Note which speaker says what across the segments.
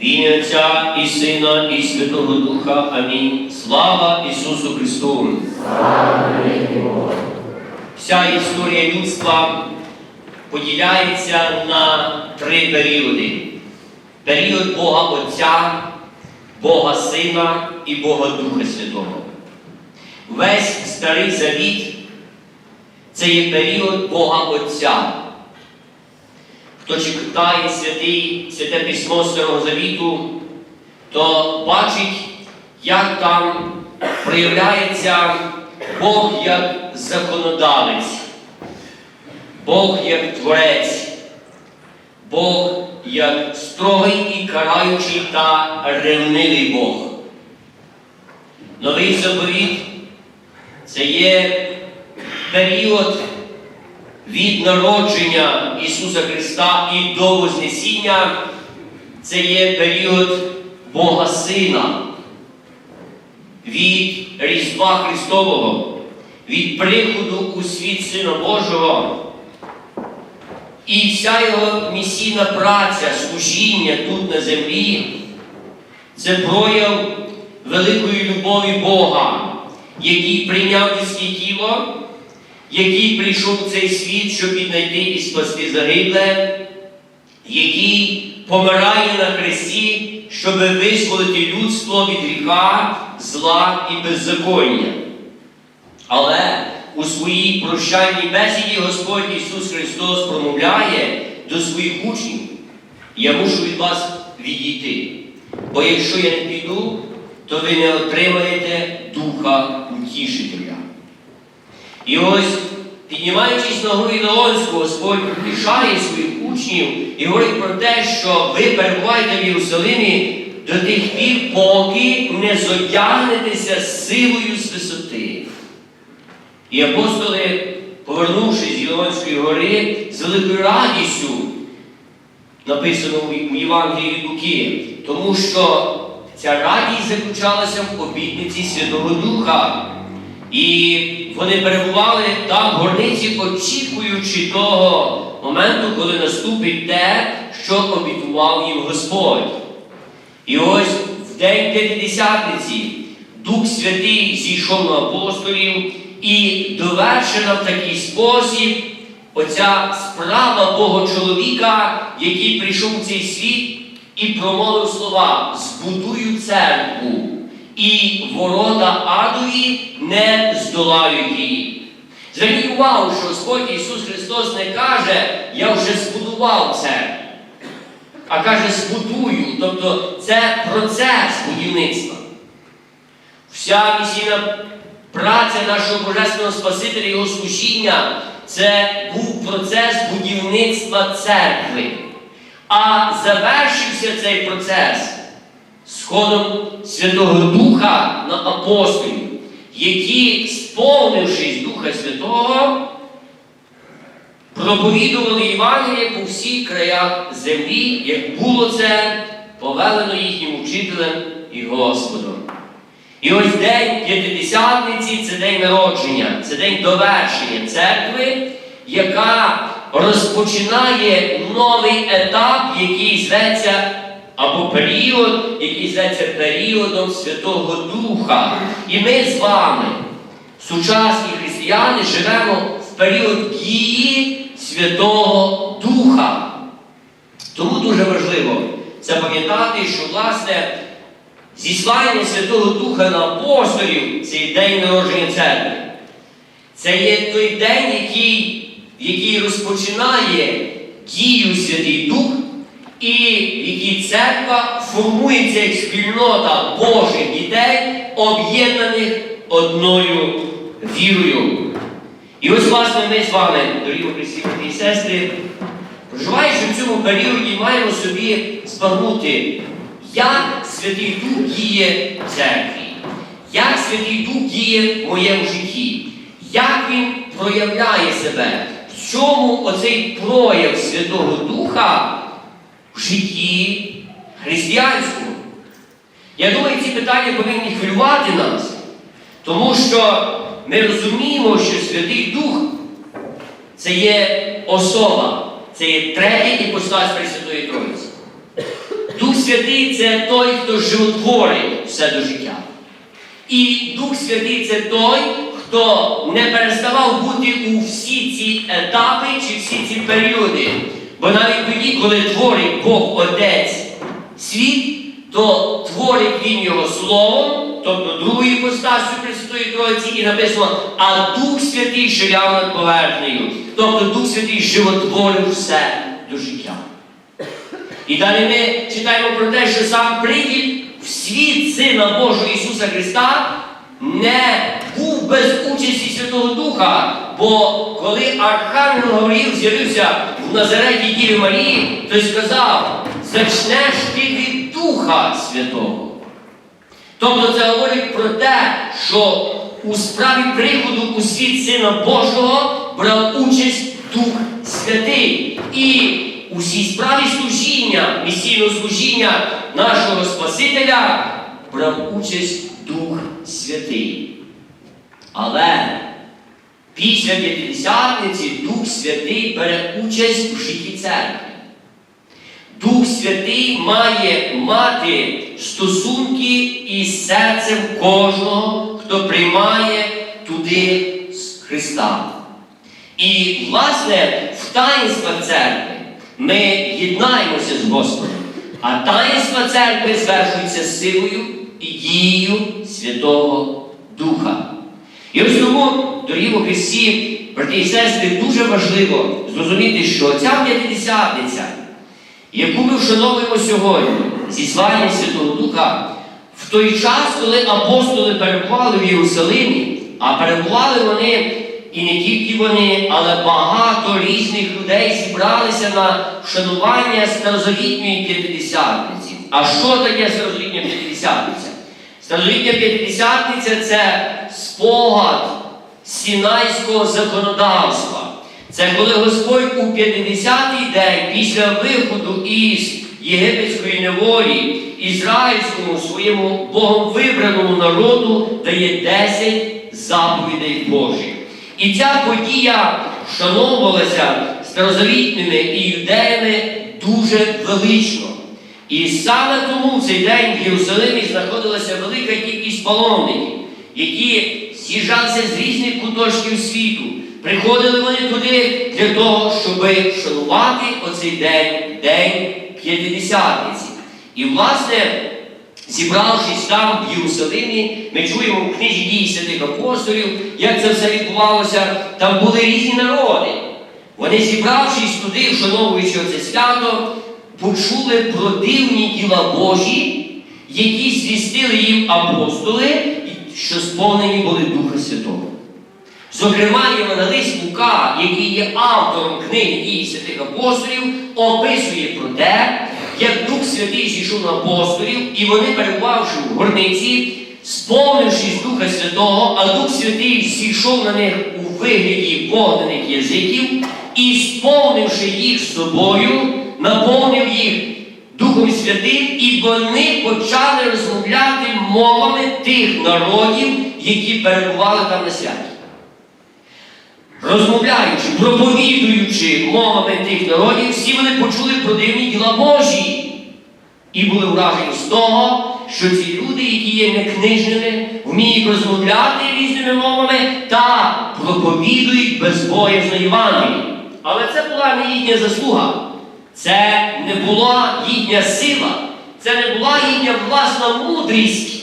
Speaker 1: В ім'я Отця і Сина, і Святого Духа. Амінь. Слава Ісусу Христу! Вся історія людства поділяється на три періоди: період Бога Отця, Бога Сина і Бога Духа Святого. Весь старий завіт це є період Бога Отця. Хто читає святий, святе письмо Старого Завіту, то бачить, як там проявляється Бог як законодавець, Бог як творець, Бог як строгий і караючий та ревнивий Бог. Новий заповіт це є період від народження Ісуса Христа і до Вознесіння це є період Бога Сина, від Різдва Христового, від приходу у світ Сина Божого. І вся його місійна праця, служіння тут на землі це прояв великої любові Бога, який прийняв людське тіло який прийшов в цей світ, щоб віднайти і спасти загибле, який помирає на хресті, щоб визволити людство від гріха, зла і беззаконня. Але у своїй прощальній бесіді Господь Ісус Христос промовляє до своїх учнів, я мушу від вас відійти. Бо якщо я не піду, то ви не отримаєте Духа Утішителя. І ось, піднімаючись на гору Ілеонську, Господь утішає своїх учнів і говорить про те, що ви перебуваєте в Єрусалимі до тих пір, поки не зодягнетеся силою з висоти. І апостоли, повернувшись з Ілеонської гори, з великою радістю, написано у Євангелії від Луки, тому що ця радість заключалася в обітниці Святого Духа. І вони перебували там в горниці, очікуючи того моменту, коли наступить те, що обітував їм Господь. І ось в день П'ятидесятниці Дух Святий зійшов на апостолів і довершена в такий спосіб оця справа Бога чоловіка, який прийшов у цей світ і промовив слова: збудую церкву і ворота адові не здолають її. Зверніть увагу, що Господь Ісус Христос не каже, я вже збудував це, а каже, збудую. Тобто це процес будівництва. Вся місійна праця нашого Божественного Спасителя Його служіння це був процес будівництва церкви. А завершився цей процес сходом Святого Духа на апостолів, які, сповнившись Духа Святого, проповідували Євангеліє по всіх краях землі, як було це повелено їхнім учителем і Господом. І ось день П'ятидесятниці це день народження, це день довершення церкви, яка розпочинає новий етап, який зветься або період, який зветься періодом Святого Духа. І ми з вами, сучасні християни, живемо в період дії Святого Духа. Тому дуже важливо це пам'ятати, що, власне, зіслання Святого Духа на апостолів цей день народження церкви. Це є той день, який, який розпочинає дію Святий Дух і якій церква формується як спільнота Божих дітей, об'єднаних одною вірою. І ось, власне, ми з вами, дорогі Христі і сестри, проживаючи в цьому періоді, маємо собі збагнути, як Святий Дух діє в церкві, як Святий Дух діє в моєму житті, як він проявляє себе, в чому оцей прояв Святого Духа в житті християнському. Я думаю, ці питання повинні хвилювати нас, тому що ми розуміємо, що Святий Дух це є особа, це є третій іпостась Пресвятої Троїці. Дух Святий це той, хто животворить все до життя. І Дух Святий це той, хто не переставав бути у всі ці етапи чи всі ці періоди. Бо навіть тоді, коли творить Бог Отець світ, то творить Він його словом, тобто другою постастю Пресвятої Троїці, і написано, а Дух Святий ширяв над поверхнею. Тобто Дух Святий животворив все до життя. І далі ми читаємо про те, що сам прихід в світ Сина Божого Ісуса Христа не був без участі Святого Духа. Бо коли Архангел Гавриїл з'явився в Назареті Діві Марії, то й сказав, зачнеш ти від Духа Святого. Тобто це говорить про те, що у справі приходу у світ Сина Божого брав участь Дух Святий. І у цій справі служіння, місійного служіння нашого Спасителя брав участь Дух Святий. Але після П'ятидесятниці Дух Святий бере участь у житті церкви. Дух Святий має мати стосунки із серцем кожного, хто приймає туди з Христа. І, власне, в таїнствах церкви ми єднаємося з Господом, а таїнства церкви звершуються силою і дією Святого Духа. І ось тому, дорогі у Христі, брати і сестри, дуже важливо зрозуміти, що ця п'ятидесятниця, яку ми вшановуємо сьогодні, зіслання Святого Духа, в той час, коли апостоли перебували в Єрусалимі, а перебували вони і не тільки вони, але багато різних людей зібралися на вшанування старозавітньої п'ятидесятниці. А що таке старозавітня п'ятидесятниця? Старозавітня п'ятидесятниця це спогад сінайського законодавства. Це коли Господь у 50-й день після виходу із єгипетської неволі ізраїльському своєму Богом вибраному народу дає 10 заповідей Божих. І ця подія вшановувалася старозавітними і юдеями дуже велично. І саме тому в цей день в Єрусалимі знаходилася велика кількість паломників, які з'їжджалися з різних куточків світу. Приходили вони туди для того, щоб вшанувати оцей день, день П'ятидесятниці. І, власне, зібравшись там в Єрусалимі, ми чуємо в книзі дій святих апостолів, як це все відбувалося. Там були різні народи. Вони, зібравшись туди, вшановуючи оце свято, почули про дивні діла Божі, які звістили їм апостоли, що сповнені були Духа Святого. Зокрема, Євангелист Лука, який є автором книги дій святих апостолів, описує про те, як Дух Святий зійшов на апостолів, і вони, перебувавши в горниці, сповнившись Духа Святого, а Дух Святий зійшов на них у вигляді вогнених язиків і, сповнивши їх собою, наповнив їх Духом Святим, і вони почали розмовляти мовами тих народів, які перебували там на святі розмовляючи, проповідуючи мовами тих народів, всі вони почули про дивні діла Божі. І були вражені з того, що ці люди, які є некнижними, вміють розмовляти різними мовами та проповідують безбоязно Євангелії. Але це була не їхня заслуга, це не була їхня сила, це не була їхня власна мудрість,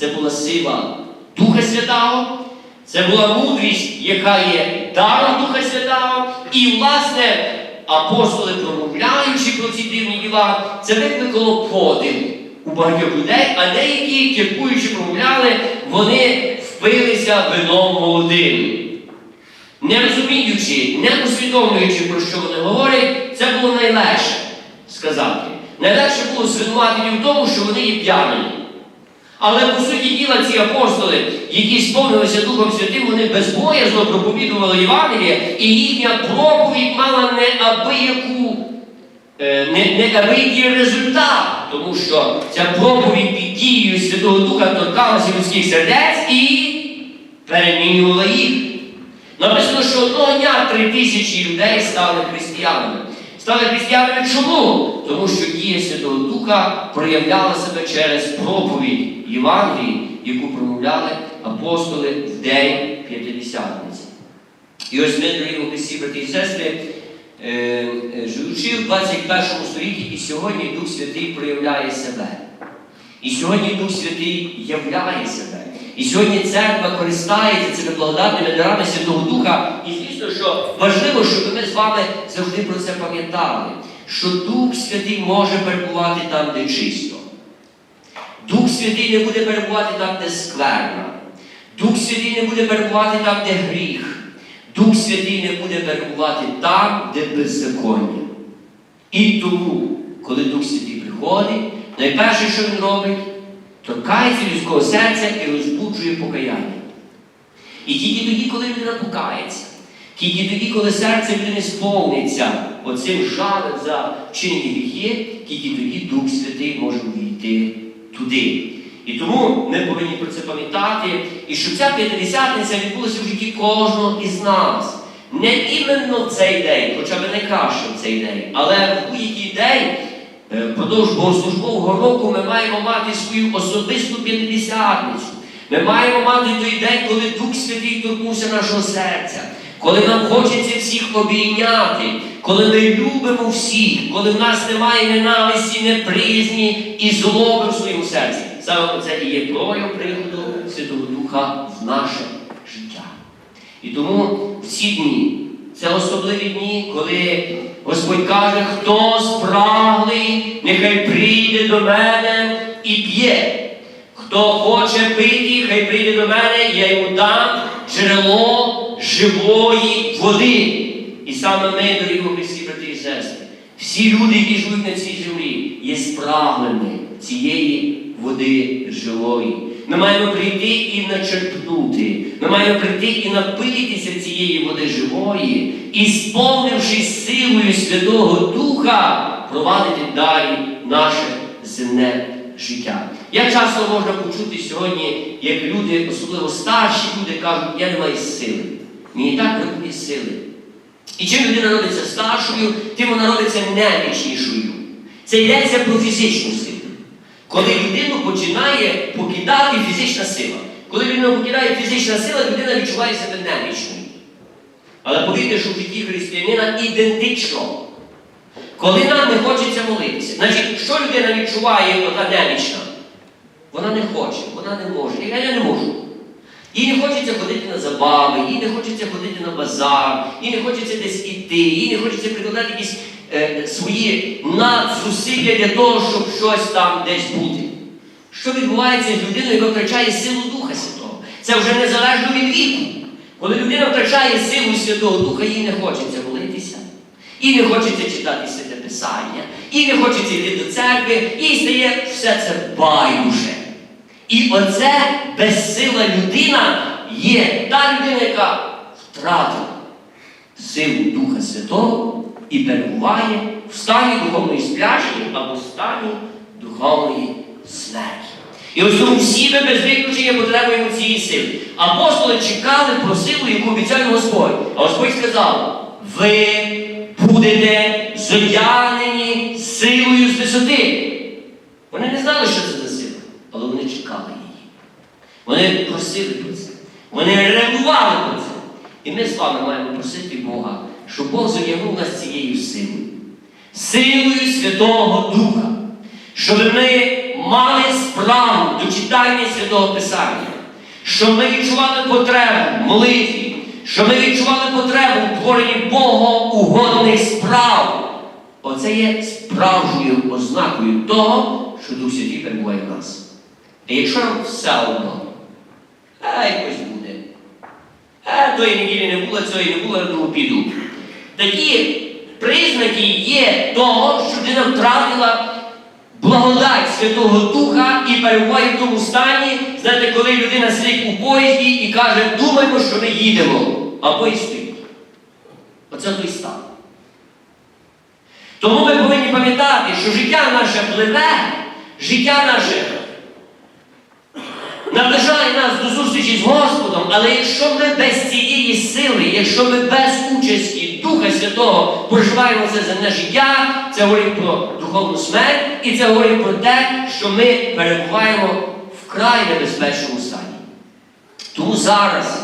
Speaker 1: це була сила Духа Святого. Це була мудрість, яка є даром Духа Святого. І, власне, апостоли, промовляючи про ці дивні діла, це викликало подив у багатьох людей, а деякі, кіркуючи, промовляли, вони впилися вином молодим. Не розуміючи, не усвідомлюючи, про що вони говорять, це було найлегше сказати. Найлегше було звинуватити в тому, що вони є п'яними. Але по суті діла ці апостоли, які сповнилися Духом Святим, вони безбоязно проповідували Євангеліє, і їхня проповідь мала неабияку, е, не, неабиякий результат, тому що ця проповідь під дією Святого Духа торкалася людських сердець і перемінювала їх. Написано, що одного дня три тисячі людей стали християнами. Стали християнами чому? Тому що дія Святого Духа проявляла себе через проповідь Євангелії, яку промовляли апостоли в день П'ятидесятниці. І ось ми, дорогі Христі, брати і сестри, е, е, живучи в 21 столітті, і сьогодні Дух Святий проявляє себе. І сьогодні Дух Святий являє себе. І сьогодні церква користається цими благодатними дарами Святого Духа. І звісно, що важливо, щоб ми з вами завжди про це пам'ятали, що Дух Святий може перебувати там, де чисто. Дух Святий не буде перебувати там, де скверно. Дух Святий не буде перебувати там, де гріх. Дух Святий не буде перебувати там, де беззаконня. І тому, коли Дух Святий приходить, найперше, що він робить, торкається людського серця і розбуджує покаяння. І тільки тоді, коли людина покається, тільки тоді, коли серце людини сповниться оцим жалем за вчинені гріхи, тільки тоді Дух Святий може увійти туди. І тому ми повинні про це пам'ятати, і щоб ця п'ятидесятниця відбулася в житті кожного із нас. Не іменно в цей день, хоча б найкраще в цей день, але в будь-який день е, впродовж богослужбового року ми маємо мати свою особисту п'ятидесятницю. Ми маємо мати той день, коли Дух Святий торкнувся нашого серця, коли нам хочеться всіх обійняти, коли ми любимо всіх, коли в нас немає ненависті, неприязні і злоби в своєму серці. Саме це і є прояв приходу Святого Духа в наше життя. І тому в ці дні, це особливі дні, коли Господь каже, хто спраглий, нехай прийде до мене і п'є. Хто хоче пити, хай прийде до мене, я йому дам джерело живої води. Саме ми, дорогі у Христі, брати і сестри, всі люди, які живуть на цій землі, є спраглими цієї води живої. Ми маємо прийти і начерпнути. Ми маємо прийти і напитися цієї води живої, і, сповнившись силою Святого Духа, провадити далі наше земне життя. Як часто можна почути сьогодні, як люди, особливо старші люди, кажуть, я не маю сили. Мені так бракує сили. І чим людина робиться старшою, тим вона робиться немічнішою. Це йдеться про фізичну силу. Коли людину починає покидати фізична сила. Коли людину покидає фізична сила, людина відчуває себе немічною. Але повірте, що в житті християнина ідентично. Коли нам не хочеться молитися, значить, що людина відчуває, ота немічна? Вона не хоче, вона не може. Я не можу. Їй не хочеться ходити на забави, їй не хочеться ходити на базар, їй не хочеться десь іти, їй не хочеться прикладати якісь е, свої надзусилля для того, щоб щось там десь бути. Що відбувається з людиною, яка втрачає силу Духа Святого? Це вже незалежно від віку. Коли людина втрачає силу Святого Духа, їй не хочеться молитися, їй не хочеться читати святе Писання, їй не хочеться йти до церкви, їй стає все це байдуже. І оце безсила людина є та людина, яка втратила силу Духа Святого і перебуває в стані духовної спляшки або в стані духовної смерті. І ось тому всі ми без виключення потребуємо цієї сили. Апостоли чекали про силу, яку обіцяє Господь. А Господь сказав: ви будете зодягнені силою з висоти. Вони не знали, що це але вони чекали її. Вони просили про це. Вони реагували про це. І ми з вами маємо просити Бога, щоб Бог зодягнув нас цією силою. Силою Святого Духа. Щоб ми мали справу до читання Святого Писання. Щоб ми відчували потребу в молитві. Щоб ми відчували потребу в творенні Богоугодних справ. Оце є справжньою ознакою того, що Дух Святий перебуває в нас. А якщо нам все одно, а якось буде. А тої неділі не було, цієї не було, ну піду. Такі признаки є того, що людина втратила благодать Святого Духа і перебуває в тому стані, знаєте, коли людина сидить у поїзді і каже, думаємо, що ми їдемо, а поїзд стоїть. Оце той стан. Тому ми повинні пам'ятати, що життя наше пливе, життя наше наближає нас до зустрічі з Господом, але якщо ми без цієї сили, якщо ми без участі Духа Святого проживаємо це земне життя, це говорить про духовну смерть, і це говорить про те, що ми перебуваємо в край небезпечному стані. Тому зараз,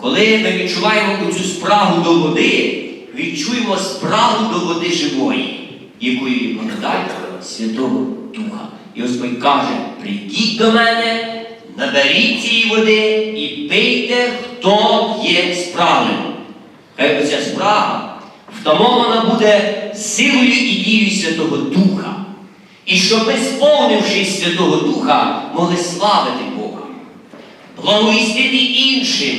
Speaker 1: коли ми відчуваємо цю спрагу до води, відчуємо спрагу до води живої, якою є благодать Святого Духа. І Господь каже: прийдіть до мене, наберіть цієї води і пийте, хто є спраглим. Хай оця спрага втамована буде силою і дією Святого Духа. І щоб ми, сповнившись Святого Духа, могли славити Бога, благовістити іншим,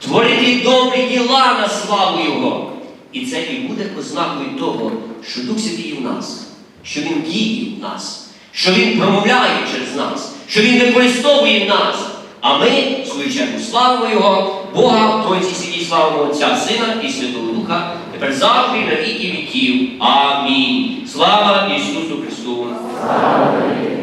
Speaker 1: творити добрі діла на славу Його. І це і буде ознакою того, що Дух Святий в нас, що Він діє в нас, що Він промовляє через нас, що Він використовує нас. А ми, в свою чергу, славимо Його, Бога, Тройці святі славимо Отця, Сина і Святого Духа, тепер завжди і на віки віків. Амінь. Слава Ісусу Христу!
Speaker 2: Слава